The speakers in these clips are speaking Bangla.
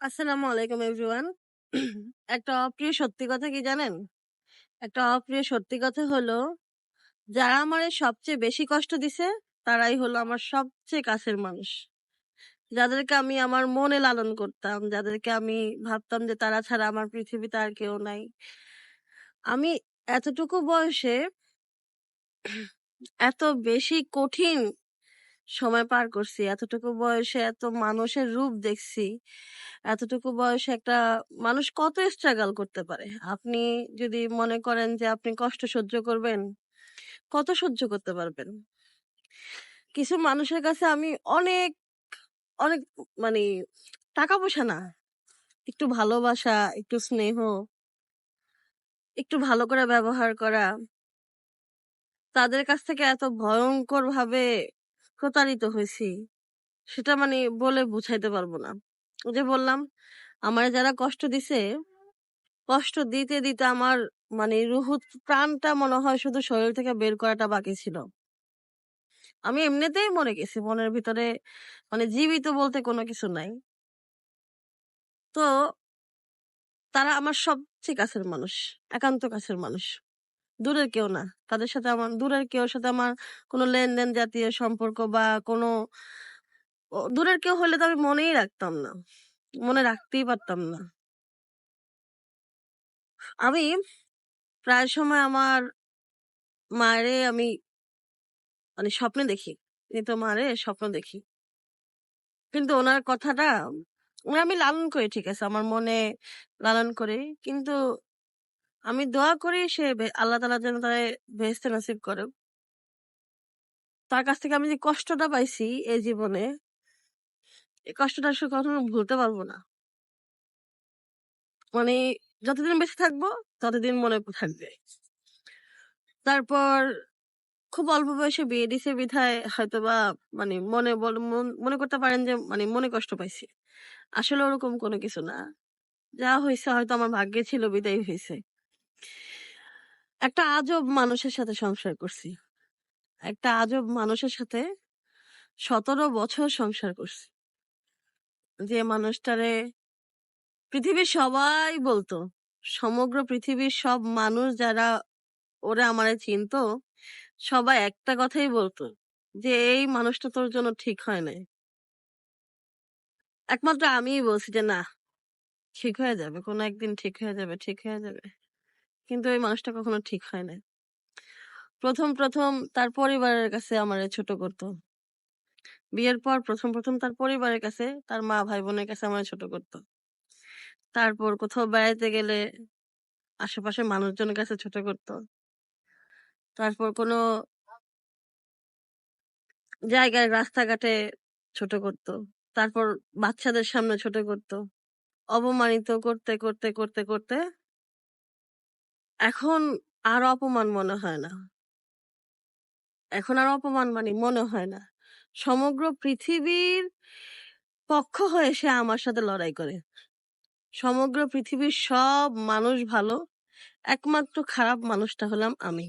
আসসালামু আলাইকুম এভরিওয়ান। একটা অপ্রিয় সত্যি কথা কি জানেন? একটা অপ্রিয় সত্যি কথা হলো, যারা আমার সবচেয়ে বেশি কষ্ট দিছে, তারাই হলো আমার সবচেয়ে কাছের মানুষ। যাদেরকে আমি আমার মনে লালন করতাম, যাদেরকে আমি ভাবতাম যে তারা ছাড়া আমার পৃথিবীতে আর কেউ নাই। আমি এতটুকু বয়সে এত বেশি কঠিন সময় পার করছি। এতটুকু বয়সে এত মানুষের রূপ দেখছি, এতটুকু বয়সে একটা মানুষ কত স্ট্রাগল করতে পারে? আপনি যদি মনে করেন যে আপনি কষ্ট সহ্য করবেন, কত সহ্য করতে পারবেন? কিছু মানুষের কাছে আমি অনেক অনেক মানে টাকা পয়সা না, একটু ভালোবাসা, একটু স্নেহ, একটু ভালো করে ব্যবহার করা, তাদের কাছ থেকে এত ভয়ঙ্কর ভাবে প্রতারিত হয়েছি। সেটা মানে বলে বুঝাইতে পারব না। যে বললাম, আমার যারা কষ্ট দিছে, কষ্ট দিতে দিতে আমার মানে রুহু প্রাণটা মনে হয় শুধু শরীর থেকে বের করাটা বাকি ছিল। আমি এমনিতেই মরে গেছি, মনের ভিতরে মানে জীবিত বলতে কোনো কিছু নাই। তো তারা আমার সবচেয়ে কাছের মানুষ, একান্ত কাছের মানুষ। দূরের কেউ না। তাদের সাথে আমার, দূরের কেউ সাথে আমার কোনো লেনদেন জাতীয় সম্পর্ক বা কোনো দূরের কেউ হলে তো আমি মনেই রাখতাম না। মনে রাখতেই পারতাম না। আমি প্রায় সময় আমার মারে আমি মানে স্বপ্নে দেখি। কিন্তু মারে স্বপ্ন দেখি। কিন্তু ওনার কথাটা আমি লালন করি, ঠিক আছে। আমার মনে লালন করি। কিন্তু আমি দোয়া করি সে আল্লাহ তালা যেন তারা বেহেস্তে নসিব করে। তার কাছ থেকে আমি যে কষ্টটা পাইছি এই জীবনে এই কষ্টটা আসলে কখনো ভুলতে পারব না। মানে যতদিন বেঁচে থাকব, ততদিন মনে থাকবে। তারপর খুব অল্প বয়সে বিয়ে দিছে বিধায় হয়তো বা মানে মনে মন- মনে করতে পারেন যে মানে মনে কষ্ট পাইছি। আসলে ওরকম কোনো কিছু না। যা হয়েছে হয়তো আমার ভাগ্যে ছিল, বিদায় হয়েছে একটা আজব মানুষের সাথে সংসার করছি। একটা আজব মানুষের সাথে সতেরো বছর সংসার করছি। যে মানুষটারে পৃথিবীর সবাই বলতো, সমগ্র পৃথিবীর সব মানুষ যারা ওরা আমারে চিনতো, সবাই একটা কথাই বলতো, যে এই মানুষটা তোর জন্য ঠিক হয় নাই। একমাত্র আমিই বলছি যে, না, ঠিক হয়ে যাবে, কোনো একদিন ঠিক হয়ে যাবে, ঠিক হয়ে যাবে। কিন্তু ওই মানুষটা কখনো ঠিক হয় না প্রথম প্রথম তার পরিবারের কাছে আমার ছোট করতো। বিয়ের পর প্রথম প্রথম তার পরিবারের কাছে, তার মা ভাই বোনের কাছে আমার ছোট করতো। তারপর কোথাও বেড়াইতে গেলে আশেপাশে মানুষজনের কাছে ছোট করতো। তারপর কোনো জায়গায় রাস্তাঘাটে ছোট করতো। তারপর বাচ্চাদের সামনে ছোট করতো। অপমানিত করতে করতে করতে করতে এখন আর অপমান মনে হয় না। এখন আর অপমান মানে মনে হয় না। সমগ্র পৃথিবীর পক্ষ হয়ে সে আমার সাথে লড়াই করে। সমগ্র পৃথিবীর সব মানুষ ভালো, একমাত্র খারাপ মানুষটা হলাম আমি।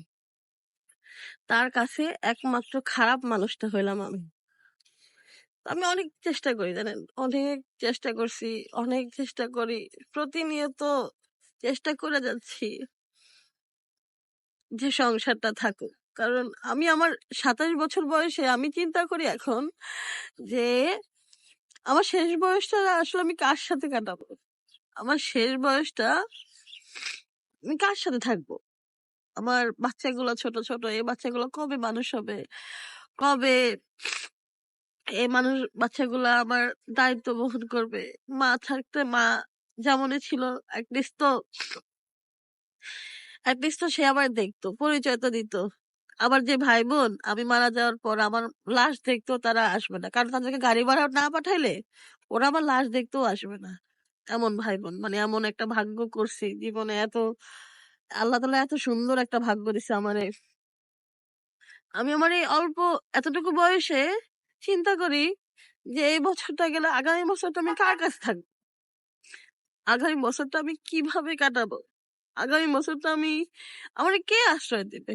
তার কাছে একমাত্র খারাপ মানুষটা হইলাম আমি। আমি অনেক চেষ্টা করি, জানেন? অনেক চেষ্টা করছি, অনেক চেষ্টা করি, প্রতিনিয়ত চেষ্টা করে যাচ্ছি। যে সংসারটা থাকুক কারণ আমি আমার সাতাশ বছর বয়সে আমি চিন্তা করি এখন যে আমার শেষ বয়সটা আসলে আমি কার সাথে কাটাবো? আমার শেষ বয়সটা আমি কার সাথে থাকব? আমার বাচ্চাগুলো ছোট ছোট, এই বাচ্চাগুলো কবে মানুষ হবে? কবে এই মানুষ বাচ্চাগুলা আমার দায়িত্ব বহন করবে? মা থাকতে মা যেমনই ছিল অ্যাটলিস্ট তো অ্যাটলিস্ট তো সে আমার দেখতো পরিচয় তো দিত। আবার যে ভাই বোন আমি মারা যাওয়ার পর আমার লাশ দেখতেও তারা আসবে না। কারণ তাদেরকে গাড়ি ভাড়া না পাঠাইলে ওরা আমার লাশ দেখতেও আসবে না। এমন ভাই বোন মানে এমন একটা ভাগ্য করছি জীবনে এত, আল্লাহ তালা এত সুন্দর একটা ভাগ্য দিছে আমারে। আমি আমার এই অল্প এতটুকু বয়সে চিন্তা করি যে এই বছরটা গেলে আগামী বছরটা আমি কার কাছে থাকব? আগামী বছরটা আমি কীভাবে কাটাবো? আগামী বছর তো আমি আমার কে আশ্রয় দেবে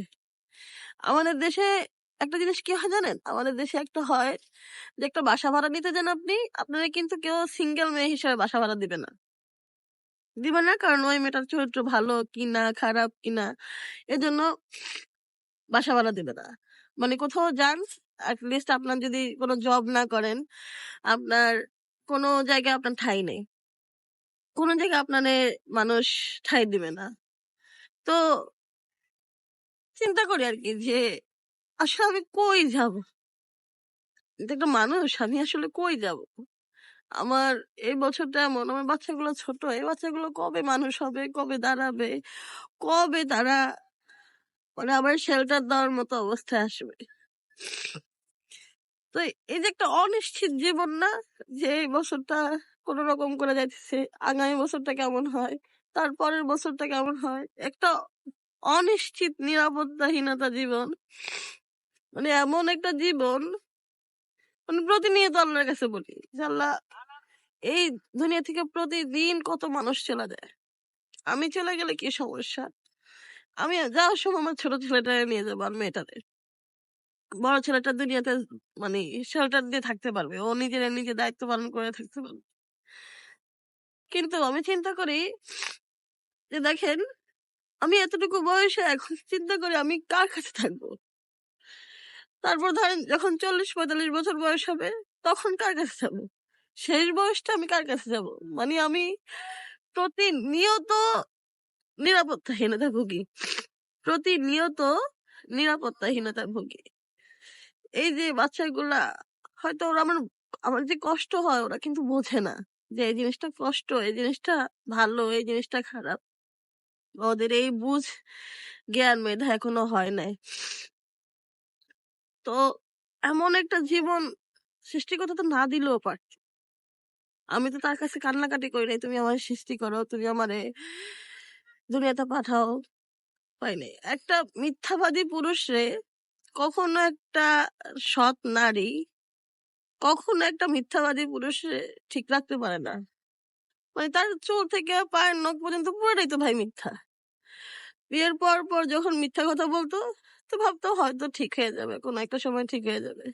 আমাদের দেশে একটা জিনিস কি হয় জানেন? আমাদের দেশে একটা হয় যে একটা বাসা ভাড়া নিতে যান আপনি, আপনারে কিন্তু কেউ সিঙ্গেল মেয়ে হিসেবে বাসা ভাড়া দিবে না। দিবে না কারণ ওই মেয়েটার চরিত্র ভালো কিনা, খারাপ কি কিনা এজন্য বাসা ভাড়া দিবে না। মানে কোথাও যান আপনার যদি কোনো জব না করেন, আপনার কোনো জায়গায় আপনার ঠাঁই নেই। কোনো জায়গায় আপনারে মানুষ ঠাঁই দিবে না। তো চিন্তা করি আর কি যে আসলে আমি কই যাব? একটা মানুষ, আমি আসলে কই যাব? আমার এই বছরটা এমন, আমার বাচ্চাগুলো ছোট। এই বাচ্চাগুলো কবে মানুষ হবে, কবে দাঁড়াবে, কবে তারা মানে আবার শেল্টার দেওয়ার মতো অবস্থায় আসবে? তো এই যে একটা অনিশ্চিত জীবন না? যে এই বছরটা কোন রকম করে যাইতেছে, আগামী বছরটা কেমন হয়, তারপরের বছরটা কেমন হয়? একটা অনিশ্চিত নিরাপত্তাহীনতা জীবন। মানে এমন একটা জীবন মানে প্রতিনিয়ত আল্লাহর কাছে বলি আল্লাহ এই দুনিয়া থেকে প্রতিদিন কত মানুষ চলে যায়। আমি চলে গেলে কি সমস্যা? আমি যাওয়ার সময় আমার ছোট ছেলেটারে নিয়ে যাব আর মেয়েটারে। বড় ছেলেটা দুনিয়াতে মানে শেল্টার দিয়ে থাকতে পারবে। ও নিজের নিজে দায়িত্ব পালন করে থাকতে পারবে। কিন্তু আমি চিন্তা করি যে দেখেন, আমি এতটুকু বয়সে এখন চিন্তা করি আমি কার কাছে থাকব? তারপর ধরেন যখন ৪০-৪৫ বছর বয়স হবে তখন কার কাছে যাব? শেষ বয়সটা আমি কার কাছে যাব? মানে আমি প্রতিনিয়ত নিরাপত্তাহীনতা ভুগি। প্রতিনিয়ত নিরাপত্তাহীনতা ভুগি। এই যে বাচ্চাগুলা হয়তো ওরা আমার আমার যে কষ্ট হয় ওরা কিন্তু বোঝে না যে এই জিনিসটা কষ্ট, এই জিনিসটা ভালো, এই জিনিসটা খারাপ। ওদের এই বুঝ, জ্ঞান, মেধা এখনও হয় নাই। তো এমন একটা জীবন সৃষ্টিকর্তা তো না দিলেও পারত। আমি তো তার কাছে কান্নাকাটি করি নাই, তুমি আমারে সৃষ্টি করো, তুমি আমারে দুনিয়াতে পাঠাও। পাই নাই। একটা মিথ্যাবাদী পুরুষরে কখনো একটা সৎ নারী কখনো একটা মিথ্যাবাদী পুরুষরে ঠিক রাখতে পারে না। মানে তার চুল থেকে পায়ের নখ পর্যন্ত পুরোটাই তো ভাই মিথ্যা। বিয়ের পর, পর যখন মিথ্যা কথা বলতো তো ভাবতো হয়তো ঠিক হয়ে যাবে, কোনো একটা সময় ঠিক হয়ে যাবে।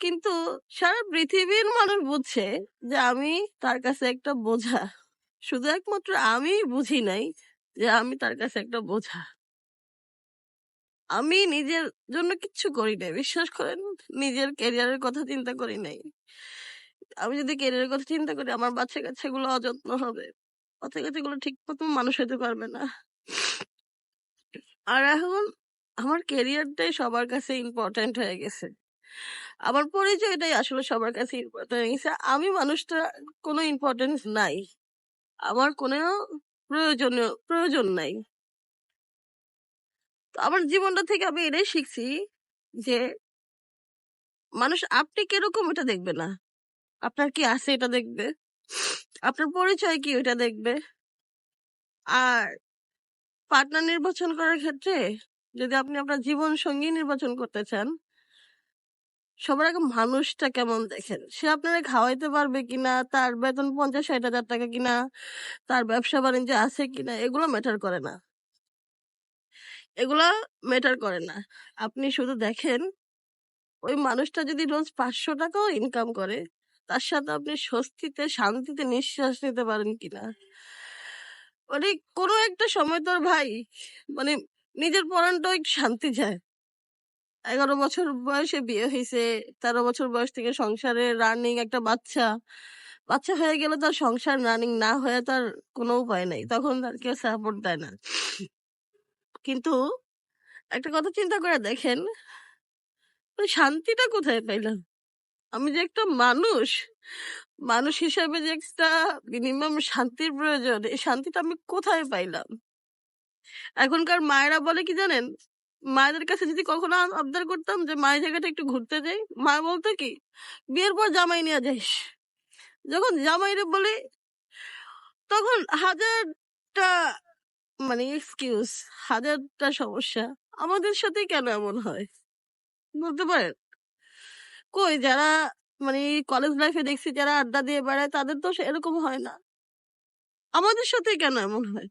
কিন্তু সারা পৃথিবীর মানুষ বুঝছে যে আমি তার কাছে একটা বোঝা। শুধু একমাত্র আমিই বুঝি নাই যে আমি তার কাছে একটা বোঝা। আমি নিজের জন্য কিচ্ছু করি নাই। বিশ্বাস করেন, নিজের ক্যারিয়ারের কথা চিন্তা করি নাই। আমি যদি ক্যারিয়ারের কথা চিন্তা করি, আমার বাচ্চা-কাচ্চাগুলো অযত্ন হবে। বাচ্চা-কাচ্চাগুলো ঠিক মতো মানুষ হতে পারবে না। আর এখন আমার ক্যারিয়ারটাই সবার কাছে ইম্পর্টেন্ট হয়ে গেছে। আমার পরিচয়টাই আসলে সবার কাছে ইম্পর্টেন্ট হয়ে গেছে। আমি মানুষটা কোনো ইম্পর্টেন্স নাই। আমার কোনো প্রয়োজনীয়, প্রয়োজন নাই। আমার জীবনটা থেকে আমি এটাই শিখছি যে মানুষ আপনি কীরকম এটা দেখবে না। আপনার কি আছে এটা দেখবে। আপনার পরিচয় কি ওইটা দেখবে। আর পার্টনার নির্বাচন করার ক্ষেত্রে যদি আপনি আপনার জীবন সঙ্গী নির্বাচন করতে চান সবার আগে মানুষটা কেমন দেখেন। সে আপনারা খাওয়াইতে পারবে কিনা, তার বেতন ৫০-৬০ হাজার টাকা কিনা, তার ব্যবসা-বাণিজ্য আছে কিনা এগুলো ম্যাটার করে না। এগুলা ম্যাটার করে না। আপনি শুধু দেখেন ওই মানুষটা যদি রোজ ৫০০ টাকাও ইনকাম করে, তার সাথে আপনি স্বস্তিতে শান্তিতে নিঃশ্বাস নিতে পারেন কিনা। মানে কোনো একটা সময় তোর ভাই মানে নিজের পরানটাও একটু শান্তি চায়। ১১ বছর বয়সে বিয়ে হয়েছে তেরো বছর বয়স থেকে সংসারে রানিং একটা বাচ্চা। বাচ্চা হয়ে গেলে তার সংসার রানিং না হয়ে তার কোনো উপায় নাই। তখন তার কেউ সাপোর্ট দেয় না। কিন্তু একটা কথা চিন্তা করে দেখেন শান্তিটা কোথায় পাইলাম? আমি যে একটা মানুষ, মানুষ হিসাবে যে একটা মিনিমাম শান্তির প্রয়োজন, এই শান্তিটা আমি কোথায় পাইলাম? এখনকার মায়েরা বলে কি জানেন? মায়েদের কাছে যদি কখনো আবদার করতাম যে মায়ের জায়গাটা একটু ঘুরতে যাই, মা বলতো কি? বিয়ের পর জামাই নিয়ে যাইস। যখন জামাইরে বলি তখন হাজারটা মানে এক্সকিউজ, হাজারটা সমস্যা। আমাদের সাথে কেন এমন হয়? বলতে পারেন? কই যারা মানে কলেজ লাইফে দেখছি যারা আড্ডা দিয়ে বেড়ায় তাদের তো এরকম হয় না। আমাদের সাথে কেন এমন হয়?